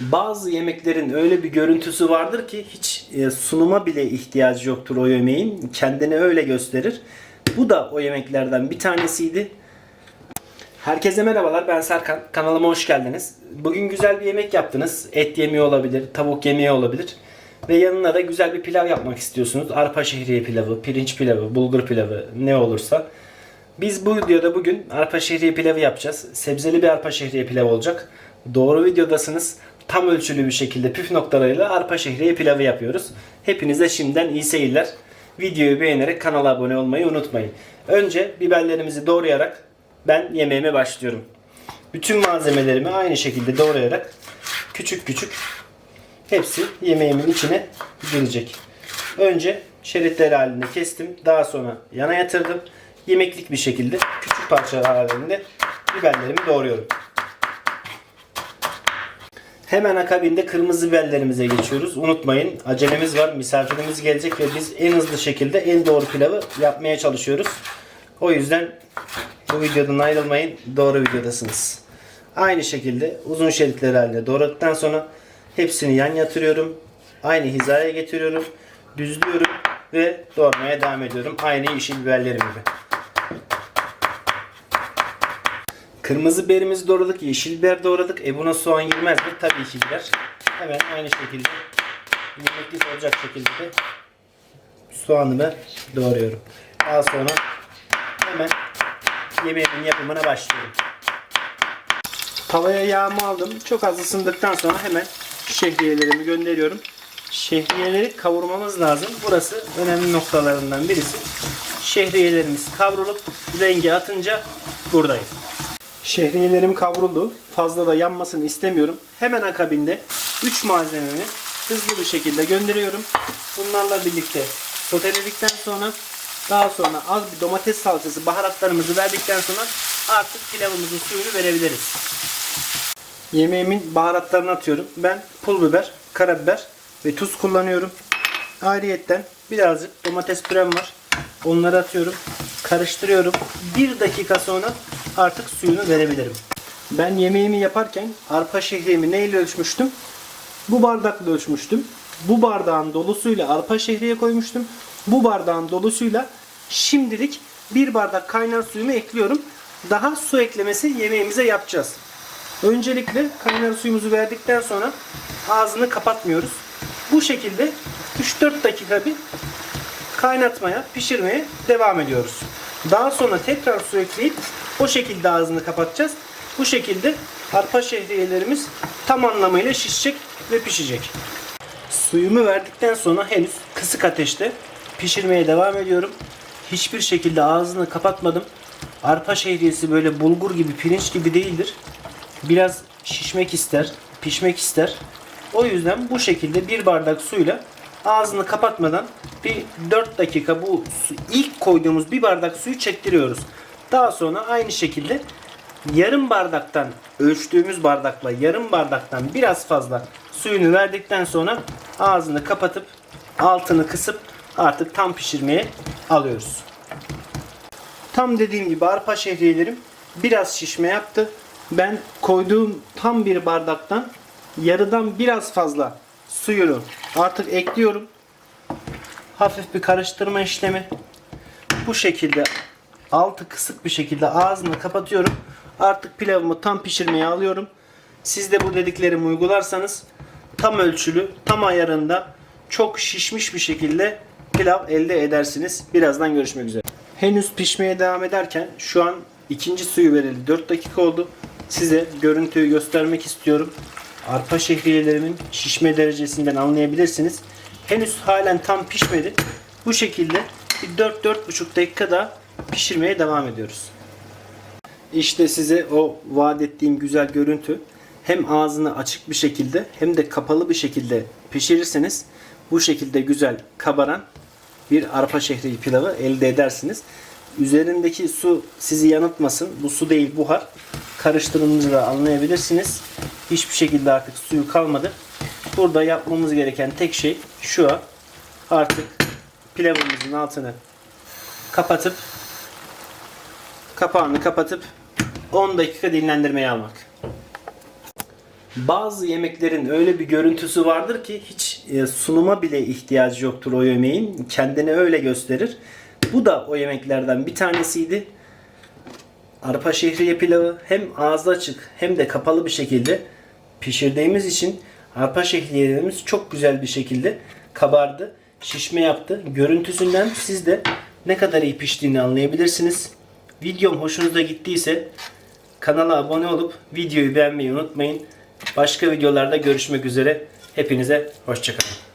Bazı yemeklerin öyle bir görüntüsü vardır ki hiç e, sunuma bile ihtiyacı yoktur o yemeğin. Kendini öyle gösterir. Bu da o yemeklerden bir tanesiydi. Herkese merhabalar ben Serkan. Kanalıma hoş geldiniz. Bugün güzel bir yemek yaptınız. Et yemeği olabilir, tavuk yemeği olabilir. Ve yanına da güzel bir pilav yapmak istiyorsunuz. Arpa şehriye pilavı, pirinç pilavı, bulgur pilavı ne olursa. Biz bu videoda bugün arpa şehriye pilavı yapacağız. Sebzeli bir arpa şehriye pilavı olacak. Doğru videodasınız. Tam ölçülü bir şekilde püf noktalarıyla arpa şehriye pilavı yapıyoruz. Hepinize şimdiden iyi seyirler. Videoyu beğenerek kanala abone olmayı unutmayın. Önce biberlerimizi doğrayarak ben yemeğime başlıyorum. Bütün malzemelerimi aynı şekilde doğrayarak küçük küçük hepsi yemeğimin içine girecek. Önce şeritler halinde kestim. Daha sonra yana yatırdım. Yemeklik bir şekilde küçük parçalar halinde biberlerimi doğruyorum. Hemen akabinde kırmızı biberlerimize geçiyoruz. Unutmayın acelemiz var. Misafirimiz gelecek ve biz en hızlı şekilde en doğru pilavı yapmaya çalışıyoruz. O yüzden bu videodan ayrılmayın. Doğru videodasınız. Aynı şekilde uzun şeritler halinde doğradıktan sonra hepsini yan yatırıyorum. Aynı hizaya getiriyorum. Düzlüyorum ve doğramaya devam ediyorum. Aynı yeşil biberlerim gibi. Kırmızı biberimizi doğradık, yeşil biber doğradık. E buna soğan girmez mi? Tabii ki girer. Hemen aynı şekilde yemeklik olacak şekilde de soğanımı doğruyorum. Daha sonra hemen yemeğimin yapımına başlıyorum. Tavaya yağımı aldım. Çok az ısındıktan sonra hemen şehriyelerimi gönderiyorum. Şehriyeleri kavurmamız lazım. Burası önemli noktalarından birisi. Şehriyelerimiz kavrulup rengi atınca buradayım. Şehriyelerim kavruldu. Fazla da yanmasını istemiyorum. Hemen akabinde 3 malzememi hızlı bir şekilde gönderiyorum. Bunlarla birlikte soteledikten sonra daha sonra az bir domates salçası baharatlarımızı verdikten sonra artık pilavımızın suyunu verebiliriz. Yemeğimin baharatlarını atıyorum. Ben pul biber, karabiber ve tuz kullanıyorum. Ayrıyetten birazcık domates pürem var. Onları atıyorum. Karıştırıyorum. Bir dakika sonra artık suyunu verebilirim. Ben yemeğimi yaparken arpa şehriyemi neyle ölçmüştüm? Bu bardakla ölçmüştüm. Bu bardağın dolusuyla arpa şehriye koymuştum. Bu bardağın dolusuyla şimdilik bir bardak kaynar suyumu ekliyorum. Daha su eklemesi yemeğimize yapacağız. Öncelikle kaynar suyumuzu verdikten sonra ağzını kapatmıyoruz. Bu şekilde 3-4 dakika bir kaynatmaya, pişirmeye devam ediyoruz. Daha sonra tekrar su ekleyip o şekilde ağzını kapatacağız. Bu şekilde arpa şehriyelerimiz tam anlamıyla şişecek ve pişecek. Suyumu verdikten sonra henüz kısık ateşte pişirmeye devam ediyorum. Hiçbir şekilde ağzını kapatmadım. Arpa şehriyesi böyle bulgur gibi, pirinç gibi değildir. Biraz şişmek ister, pişmek ister. O yüzden bu şekilde bir bardak suyla ağzını kapatmadan bir 4 dakika bu ilk koyduğumuz bir bardak suyu çektiriyoruz. Daha sonra aynı şekilde yarım bardaktan ölçtüğümüz bardakla yarım bardaktan biraz fazla suyunu verdikten sonra ağzını kapatıp altını kısıp artık tam pişirmeye alıyoruz. Tam dediğim gibi arpa şehriyelerim biraz şişme yaptı. Ben koyduğum tam bir bardaktan yarıdan biraz fazla suyunu artık ekliyorum. Hafif bir karıştırma işlemi. Bu şekilde altı kısık bir şekilde ağzını kapatıyorum. Artık pilavımı tam pişirmeye alıyorum. Siz de bu dediklerimi uygularsanız tam ölçülü, tam ayarında çok şişmiş bir şekilde pilav elde edersiniz. Birazdan görüşmek üzere. Henüz pişmeye devam ederken şu an ikinci suyu verildi. 4 dakika oldu. Size görüntüyü göstermek istiyorum. Arpa şehriyelerimin şişme derecesinden anlayabilirsiniz. Henüz halen tam pişmedi. Bu şekilde bir 4-4,5 dakika daha pişirmeye devam ediyoruz. İşte size o vaat ettiğim güzel görüntü. Hem ağzını açık bir şekilde hem de kapalı bir şekilde pişirirseniz bu şekilde güzel kabaran bir arpa şehriye pilavı elde edersiniz. Üzerindeki su sizi yanıltmasın. Bu su değil buhar. Karıştırınca da anlayabilirsiniz. Hiçbir şekilde artık suyu kalmadı. Burada yapmamız gereken tek şey şu artık pilavımızın altını kapatıp kapağını kapatıp 10 dakika dinlendirmeye almak. Bazı yemeklerin öyle bir görüntüsü vardır ki hiç e, sunuma bile ihtiyacı yoktur o yemeğin. Kendini öyle gösterir. Bu da o yemeklerden bir tanesiydi. Arpa şehriye pilavı hem ağzı açık hem de kapalı bir şekilde pişirdiğimiz için arpa şehriyelerimiz çok güzel bir şekilde kabardı. Şişme yaptı. Görüntüsünden siz de ne kadar iyi piştiğini anlayabilirsiniz. Videom hoşunuza gittiyse kanala abone olup videoyu beğenmeyi unutmayın. Başka videolarda görüşmek üzere. Hepinize hoşçakalın.